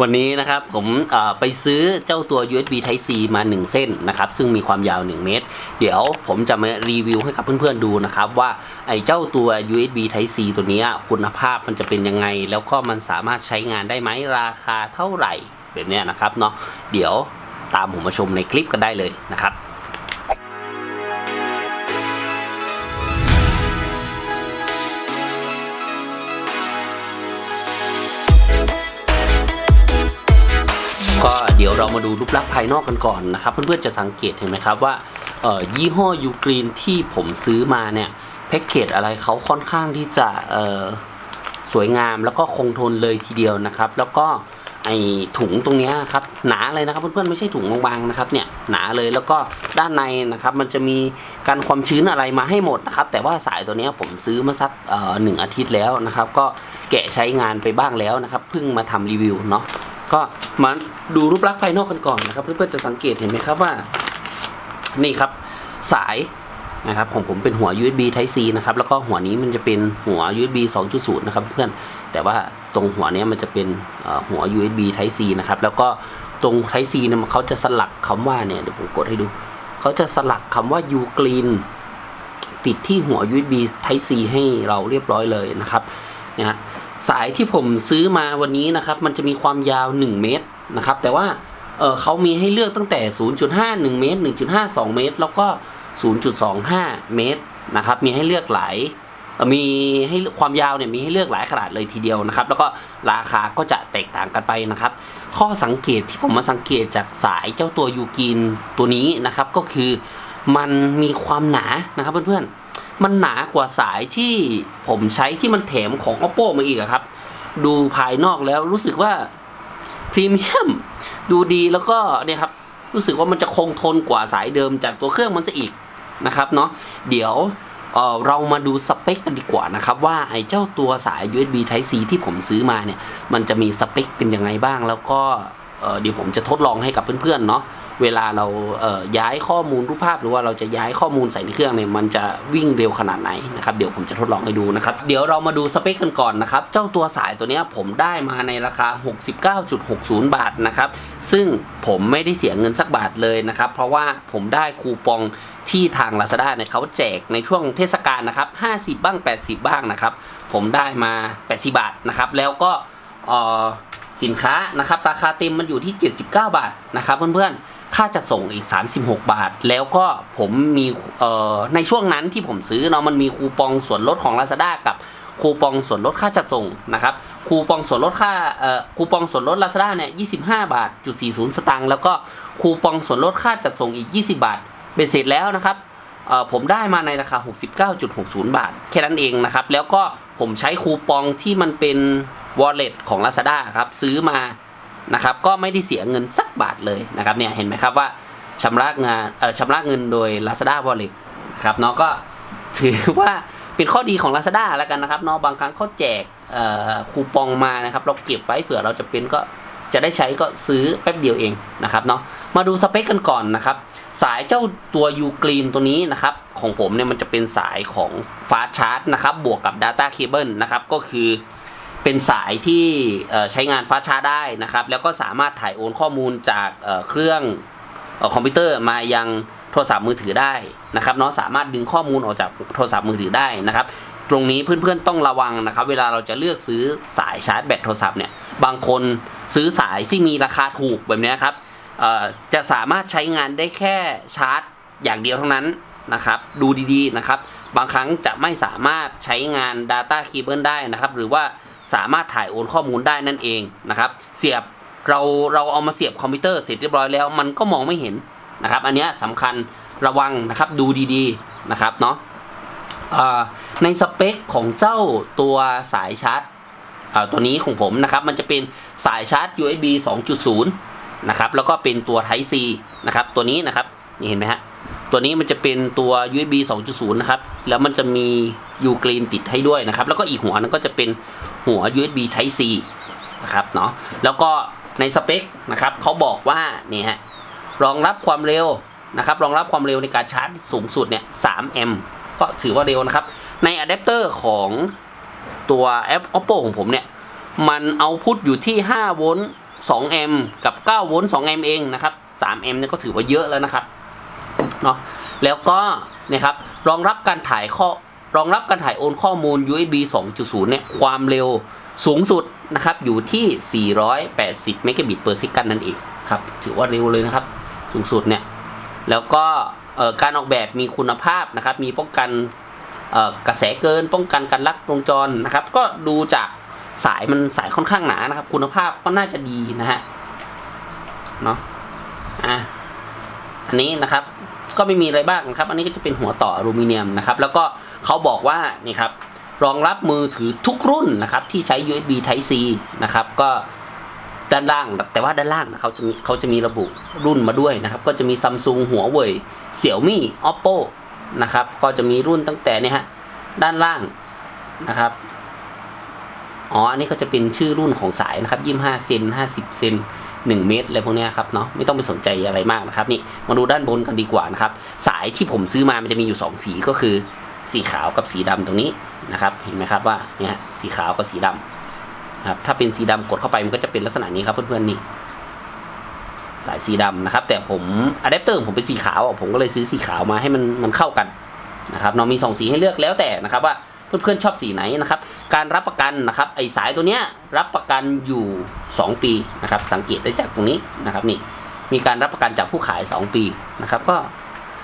วันนี้นะครับผมไปซื้อเจ้าตัว USB Type C มา 1 เส้นนะครับ ซึ่งมีความยาว 1 เมตร เดี๋ยวผมจะมารีวิวให้กับเพื่อนๆดูนะครับ ว่าไอ้เจ้าตัว USB Type C ตัวนี้คุณภาพมันจะเป็นยังไง แล้วก็มันสามารถใช้งานได้ไหมราคาเท่าไหร่แบบนี้นะครับเนาะเดี๋ยวตามผมมาชมในคลิปกันได้เลยนะครับ เดี๋ยวเรามาดูรูปลักษณ์ภายนอกกันก่อนนะครับ เพื่อนๆจะสังเกตเห็นไหมครับว่ายี่ห้อยูกรีนที่ผมซื้อมาเนี่ยแพ็กเกจอะไรเขาค่อนข้างที่จะสวยงามแล้วก็คงทนเลยทีเดียวนะครับ แล้วก็ไอถุงตรงนี้ครับหนาเลยนะครับเพื่อนๆไม่ใช่ถุงบางๆนะครับเนี่ยหนาเลยแล้วก็ด้านในนะครับ มันจะมีการความชื้นอะไรมาให้หมดนะครับ แต่ว่าสายตัวนี้ผมซื้อมาสักหนึ่งอาทิตย์แล้วนะครับ ก็แกะใช้งานไปบ้างแล้วนะครับเพิ่งมาทำรีวิวเนาะ ก็มาดูรูปลักษณ์ภายนอกกันก่อนนะครับ เพื่อนๆจะสังเกตเห็นไหมครับว่า นี่ครับสายนะครับของผมเป็นหัว USB Type C นะครับแล้วก็หัวนี้มันจะเป็นหัว USB 2.0 นะครับเพื่อนแต่ว่าตรงหัวนี้มันจะเป็นหัว USB Type C นะครับแล้วก็ตรง Type C เนี่ยเขาจะสลักคำว่าเนี่ยเดี๋ยวผมกดให้ดูเขาจะสลักคำว่า U Green ติดที่หัว USB Type C ให้เราเรียบร้อยเลยนะครับนะฮะ สายที่ผมซื้อมาวันนี้นะครับ มันจะมีความยาว 1 เมตรนะครับ แต่ว่าเเขามีให้เลือกตั้งแต่ 0.5 1 เมตร 1.5 2 เมตร แล้วก็ 0.25 เมตรนะครับ มีให้เลือกหลายมีให้ความยาวเนี่ยมีให้เลือกหลายขนาดเลยทีเดียวนะครับ แล้วก็ราคาก็จะแตกต่างกันไปนะครับ ข้อสังเกตที่ผมมาสังเกตจากสายเจ้าตัวยูกินตัวนี้นะครับ ก็คือมันมีความหนานะครับเพื่อนๆ มันหนากว่าสายที่ผมใช้ที่มันแถมของ oppo มาอีกอครับ ดูภายนอกแล้วรู้สึกว่าพรีเมียมดูดีแล้วก็เนี่ยครับรู้สึกว่ามันจะคงทนกว่าสายเดิมจากตัวเครื่องมันซะอีกนะครับเนาะเดี๋ยวเออเรามาดูสเปคกันดีกว่านะครับ ว่าไอ้เจ้าตัวสาย USB Type C ที่ผมซื้อมาเนี่ย มันจะมีสเปคเป็นยังไงบ้างแล้วก็เเดี๋ยวผมจะทดลองให้กับเพื่อนๆเนาะ เวลาเราเย้ายข้อมูลรูปภาพ หรือว่าเราจะย้ายข้อมูลใส่ในเครื่องเนี่ยมันจะวิ่งเร็วขนาดไหนนะครับเดี๋ยวผมจะทดลองให้ดูนะครับเดี๋ยวเรามาดูสเปคกันก่อนนะครับเจ้าตัวสายตัวนี้ผมได้มาในราคา 69.60 บาทนะครับซึ่งผมไม่ได้เสียเงินสักบาทเลยนะครับเพราะว่าผมได้คูปองที่ทาง Lazada เนี่ยเขาแจกในช่วงเทศกาลนะครับ 50 บ้าง 80 บ้างนะครับ ผมได้มา 80 บาทนะครับ แล้วก็สินค้านะครับ ราคาเต็มมันอยู่ที่ 79 บาทนะครับเพื่อนๆ ค่าจัดส่งอีก 36 บาท แล้วก็ผมมีในช่วงนั้นที่ผมซื้อเนาะมันมีคูปองส่วนลดของ Lazada กับคูปองส่วนลดค่าจัดส่งนะครับคูปองส่วนลดค่าคูปองส่วนลด Lazada เนี่ย25 บาทจุด40 สตางค์แล้วก็คูปองส่วนลดค่าจัดส่งอีก 20 บาท เป็นเสร็จแล้วนะครับผมได้มาในราคา 69.60 บาท แค่นั้นเองนะครับ แล้วก็ผมใช้คูปองที่มันเป็น wallet ของ Lazada ครับ ซื้อมา นะครับก็ไม่ได้เสียเงินสักบาทเลยนะครับเนี่ยเห็นไหมครับว่าชำระงานเอ่อชำระเงินโดย Lazada wallet ครับเนาะก็ถือว่าเป็นข้อดีของ Lazada แล้วกันนะครับเนาะบางครั้งเขาแจกเอ่อคูปองมานะครับ เราเก็บไว้เผื่อเราจะเป็นก็จะได้ใช้ก็ซื้อแป๊บเดียวเองนะครับเนาะมาดูสเปคกันก่อนนะครับ สายเจ้าตัวยูกรีนตัวนี้นะครับ ของผมเนี่ยมันจะเป็นสายของฟาสชาร์จนะครับ บวกกับ Data Cable นะครับ ก็คือ เป็นสายที่ใช้งานฟ้าชาได้นะครับ แล้วก็สามารถถ่ายโอนข้อมูลจากเครื่องอคอมพิวเตอร์มายังโทรศัพท์มือถือได้นะครับเนาะสามารถดึงข้อมูลออกจากโทรศัพท์มือถือได้นะครับ ตรงนี้เพื่อนๆต้องระวังนะครับ เวลาเราจะเลือกซื้อสายชาร์จแบตโทรศัพท์เนี่ยบางคนซื้อสายที่มีราคาถูกแบบนี้ครับจะสามารถใช้งานได้แค่ชาร์จอย่างเดียวเท่านั้นนะครับ ดูดีๆนะครับ บางครั้งจะไม่สามารถใช้งาน Data Cable ได้นะครับ หรือว่า สามารถถ่ายโอนข้อมูลได้นั่นเองนะครับ เสียบเราเราเอามาเสียบคอมพิวเตอร์เสร็จเรียบร้อยแล้วมันก็มองไม่เห็นนะครับ อันนี้สำคัญระวังนะครับดูดีๆนะครับเนาะในสเปคของเจ้าตัวสายชาร์จตัวนี้ของผมนะครับ มันจะเป็นสายชาร์จ USB 2.0 นะครับ แล้วก็เป็นตัว Type C นะครับ ตัวนี้นะครับ นี่เห็นไหมฮะ ตัวนี้มันจะเป็นตัว USB 2.0 นะครับ แล้วมันจะมี U Green ติดให้ด้วยนะครับ แล้วก็อีกหัวนึงก็จะเป็นหัว USB Type C นะครับเนาะ แล้วก็ในสเปคนะครับเขาบอกว่านี่ฮะ รองรับความเร็วนะครับ รองรับความเร็วในการชาร์จสูงสุดเนี่ย 3 แอมป์ ก็ถือว่าเร็วนะครับ ในอะแดปเตอร์ของตัวแอป Oppo ของผมเนี่ย มันเอาพุทอยู่ที่ 5 โวลต์2แอมป์กับ 9 โวลต์2แอมป์เองนะครับ3แอมป์เนี่ยก็ถือว่าเยอะแล้วนะครับ เนาะแล้วก็นะครับรองรับการถ่ายข้อรองรับการถ่ายโอนข้อมูล USB 2.0 เนี่ยความเร็วสูงสุดนะครับอยู่ที่ 480 เมกะบิตเปอร์ซิกันนั่นเองครับถือว่าเร็วเลยนะครับ สูงสุดเนี่ยแล้วก็การออกแบบมีคุณภาพนะครับ มีป้องกันกระแสเกิน ป้องกันการลัดวงจรนะครับ ก็ดูจากสายมันสายค่อนข้างหนานะครับ คุณภาพก็น่าจะดีนะฮะเนาะอะ อันนี้นะครับ ก็ไม่มีอะไรบ้างนะครับ อันนี้ก็จะเป็นหัวต่ออลูมิเนียมนะครับ แล้วก็เขาบอกว่านี่ครับรองรับมือถือทุกรุ่นนะครับ ที่ใช้ USB Type C นะครับ ก็ด้านล่าง แต่ว่าด้านล่างเขาจะมีเขาจะมีระบุรุ่นมาด้วยนะครับ ก็จะมีซัมซุงหัวเว่ยเสี่ยวมี่ oppo นะครับ ก็จะมีรุ่นตั้งแต่เนี่ยฮะด้านล่างนะครับอ๋ออันนี้ก็จะเป็นชื่อรุ่นของสายนะครับยี่ห้าเซนห้าสิบเซน หนึ่งเมตรอะไรพวกนี้ครับเนาะไม่ต้องไปสนใจอะไรมากนะครับนี่มาดูด้านบนกันดีกว่านะครับสายที่ผมซื้อมามันจะมีอยู่สองสีก็คือ สีขาวกับสีดำตรงนี้นะครับเห็นไหมครับว่าเนี่ยสีขาวกับสีดำนะครับถ้าเป็นสีดำกดเข้าไปมันก็จะเป็นลักษณะนี้ครับเพื่อนๆนี่สายสีดำนะครับ แต่ผมอะแดปเตอร์ผมเป็นสีขาวผมก็เลยซื้อสีขาวมาให้มันมันเข้ากันนะครับเนาะมีสองสีให้เลือกแล้วแต่นะครับว่า เพื่อนๆชอบสีไหนนะครับ การรับประกันนะครับไอสายตัวเนี้ยรับประกันอยู่ 2 ปีนะครับ สังเกตได้จากตรงนี้นะครับนี่มีการรับประกันจากผู้ขาย 2 ปีนะครับ ก็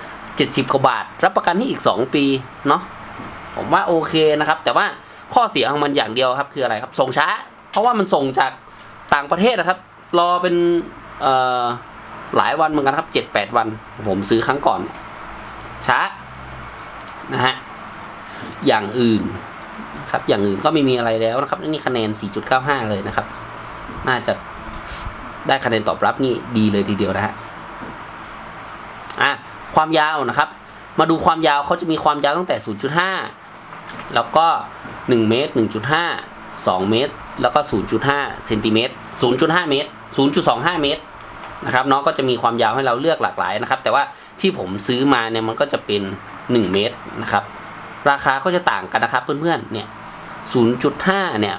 70กว่าบาท รับประกันให้อีก 2 ปีเนาะผมว่าโอเคนะครับ แต่ว่าข้อเสียของมันอย่างเดียวครับคืออะไรครับส่งช้า เพราะว่ามันส่งจากต่างประเทศนะครับ รอเป็นหลายวันเหมือนกันครับเจ็ดแปดวัน ผมซื้อครั้งก่อน ช้านะฮะ อย่างอื่นครับอย่างอื่นก็ไม่มีอะไรแล้วนะครับนี่คะแนน 4.95 เลยนะครับ น่าจะได้คะแนนตอบรับนี่ดีเลยทีเดียวนะฮะอะความยาวนะครับ มาดูความยาวเขาจะมีความยาวตั้งแต่ 0.5 แล้วก็ 1 เมตร 1.5 2 เมตร แล้วก็ 0.5 เซนติเมตร 0.5 เมตร 0.25 เมตรนะครับเนาะก็จะมีความยาวให้เราเลือกหลากหลายนะครับ แต่ว่าที่ผมซื้อมาเนี่ยมันก็จะเป็น 1 เมตรนะครับ ราคาก็จะต่างกันนะครับเพื่อนๆ เนี่ย 0.5 เนี่ย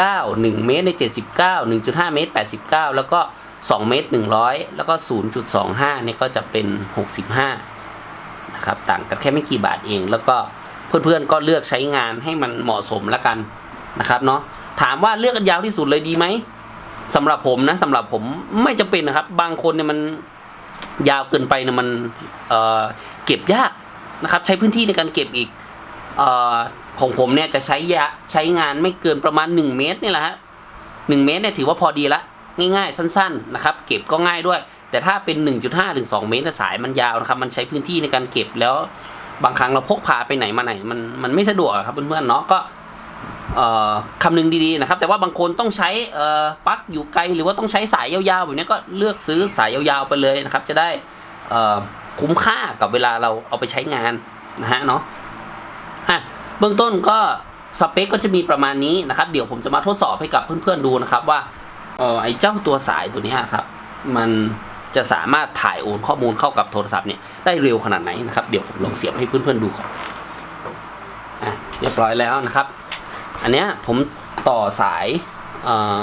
69 1 เมตรใน 79 1.5 เมตร 89 แล้วก็ 2 เมตร 100 แล้วก็ 0.25 เนี่ยก็จะเป็น 65 นะครับ ต่างกันแค่ไม่กี่บาทเอง แล้วก็เพื่อนๆ ก็เลือกใช้งานให้มันเหมาะสมแล้วกันนะครับเนาะ ถามว่าเลือกกันยาวที่สุดเลยดีไหมสำหรับผมนะสำหรับผมไม่จำเป็นนะครับ บางคนเนี่ยมันยาวเกินไปเนี่ยมันเอ่อเก็บยากนะครับ ใช้พื้นที่ในการเก็บอีก ของผมเนี่ยจะใช้ยะใช้งานไม่เกินประมาณ 1 เมตรนี่แหละฮะหนึ่งเมตรเนี่ยถือว่าพอดีละง่ายๆ สั้นๆนะครับ เก็บก็ง่ายด้วย แต่ถ้าเป็น 1.5ถึง2เมตรสายมันยาวนะครับ มันใช้พื้นที่ในการเก็บแล้วบางครั้งเราพกพาไปไหนมาไหน มันมันไม่สะดวกครับเพื่อนๆเนาะก็คำนึงดีๆนะครับ แต่ว่าบางคนต้องใช้ปลั๊กอยู่ไกล หรือว่าต้องใช้สายยาวๆแบบนี้ก็เลือกซื้อสายยาวๆไปเลยนะครับ จะได้คุ้มค่ากับเวลาเราเอาไปใช้งานนะฮะเนาะ เบื้องต้นก็สเปคก็จะมีประมาณนี้นะครับ เดี๋ยวผมจะมาทดสอบให้กับเพื่อนๆดูนะครับว่าเออไอ้เจ้าตัวสายตัวนี้ครับ มันจะสามารถถ่ายโอนข้อมูลเข้ากับโทรศัพท์เนี่ยได้เร็วขนาดไหนนะครับ เดี๋ยวผมลองเสียบให้เพื่อนๆดูก่อนอะเรียบร้อยแล้วนะครับ อันเนี้ยผมต่อสายเอ่อ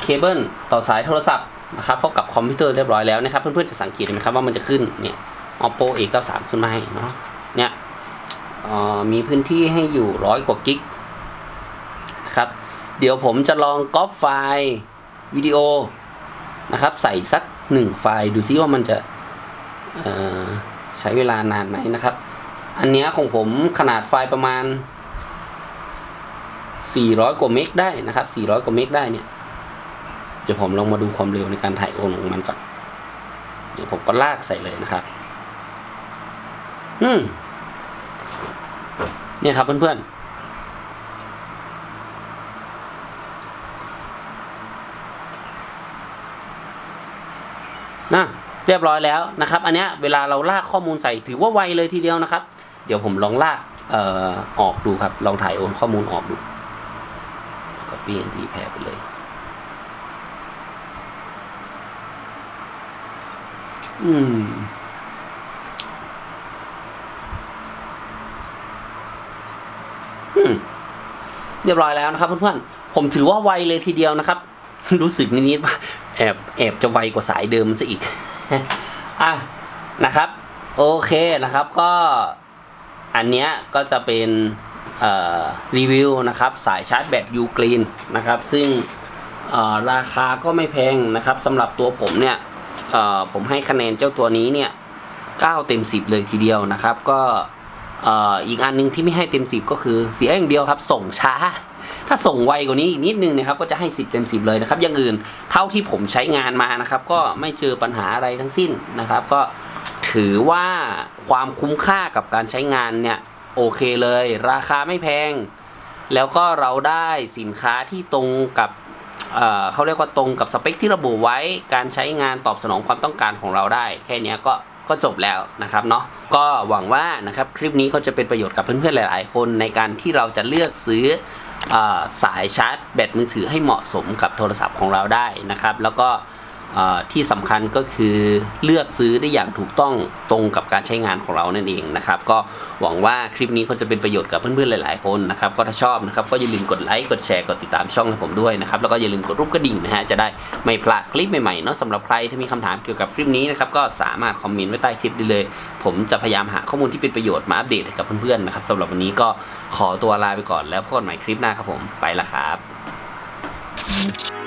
เคเบิลต่อสายโทรศัพท์นะครับเข้ากับคอมพิวเตอร์เรียบร้อยแล้วนะครับ เพื่อนๆจะสังเกตไหมครับว่ามันจะขึ้นเนี่ย oppo a 9 3ขึ้นมาให้เนาะเนี่ย มีพื้นที่ให้อยู่ร้อยกว่ากิกนะครับ เดี๋ยวผมจะลองก๊อปไฟล์วิดีโอนะครับ ใส่สักหนึ่งไฟล์ดูซิว่ามันจะใช้เวลานานไหมนะครับ อันเนี้ยของผมขนาดไฟล์ประมาณ 400 กว่าเมกได้นะครับ 400 กว่าเมกได้เนี่ย เดี๋ยวผมลองมาดูความเร็วในการถ่ายโอนของมันก่อน เดี๋ยวผมก็ลากใส่เลยนะครับ อืม เนี่ยครับเพื่อนๆนะเรียบร้อยแล้วนะครับ อันเนี้ยเวลาเราลากข้อมูลใส่ถือว่าไวเลยทีเดียวนะครับ เดี๋ยวผมลองลากเอ่อออกดูครับลองถ่ายโอนข้อมูลออกดู copy and แพรไปเลยอืม อืม เรียบร้อยแล้วนะครับเพื่อนๆ ผมถือว่าไวเลยทีเดียวนะครับ รู้สึกนิดๆว่าแอบแอบจะไวกว่าสายเดิมซะอีก อะนะครับ โอเคนะครับก็อันเนี้ยก็จะเป็นรีวิวนะครับ สายชาร์จแบตยูกรีนนะครับ ซึ่งราคาก็ไม่แพงนะครับสำหรับตัวผมเนี่ยผมให้คะแนนเจ้าตัวนี้เนี่ย 9 เต็ม 10 เลยทีเดียวนะครับ ก็ อีกอันหนึงที่ไม่ให้เต็ม 10 ก็คือเสียอย่างเดียวครับ ส่งช้า ถ้าส่งไวกว่านี้อีกนิดนึงนะครับก็จะให้ 10 เต็ม 10 เลยนะครับอย่างอื่นเท่าที่ผมใช้งานมานะครับ ก็ไม่เจอปัญหาอะไรทั้งสิ้นนะครับ ก็ถือว่าความคุ้มค่ากับการใช้งานเนี่ยโอเคเลย ราคาไม่แพง แล้วก็เราได้สินค้าที่ตรงกับเเขาเรียกว่าตรงกับสเปคที่ระบุไว้การใช้งานตอบสนองความต้องการของเราได้ แค่นี้ก็ ก็จบแล้วนะครับเนาะก็หวังว่านะครับคลิปนี้ก็จะเป็นประโยชน์กับเพื่อนๆหลาย ๆ คนในการที่เราจะเลือกซื้อสายชาร์จแบตมือถือให้เหมาะสมกับโทรศัพท์ของเราได้นะครับ แล้วก็ ที่สำคัญก็คือเลือกซื้อได้อย่างถูกต้องตรงกับการใช้งานของเรานั่นเองนะครับ ก็หวังว่าคลิปนี้ก็จะเป็นประโยชน์กับเพื่อนๆหลายๆคนนะครับ ก็ถ้าชอบนะครับก็อย่าลืมกดไลค์กดแชร์กดติดตามช่องให้ผมด้วยนะครับแล้วก็อย่าลืมกดรูปกระดิ่งนะฮะจะได้ไม่พลาดคลิปใหม่ๆเนาะสำหรับใครที่มีคำถามเกี่ยวกับคลิปนี้นะครับก็สามารถคอมเมนต์ไว้ใต้คลิปได้เลย ผมจะพยายามหาข้อมูลที่เป็นประโยชน์มาอัปเดตให้กับเพื่อนๆนะครับสำหรับวันนี้ก็ขอตัวลาไปก่อนแล้วพบกันใหม่คลิปหน้าครับผมไปละครับ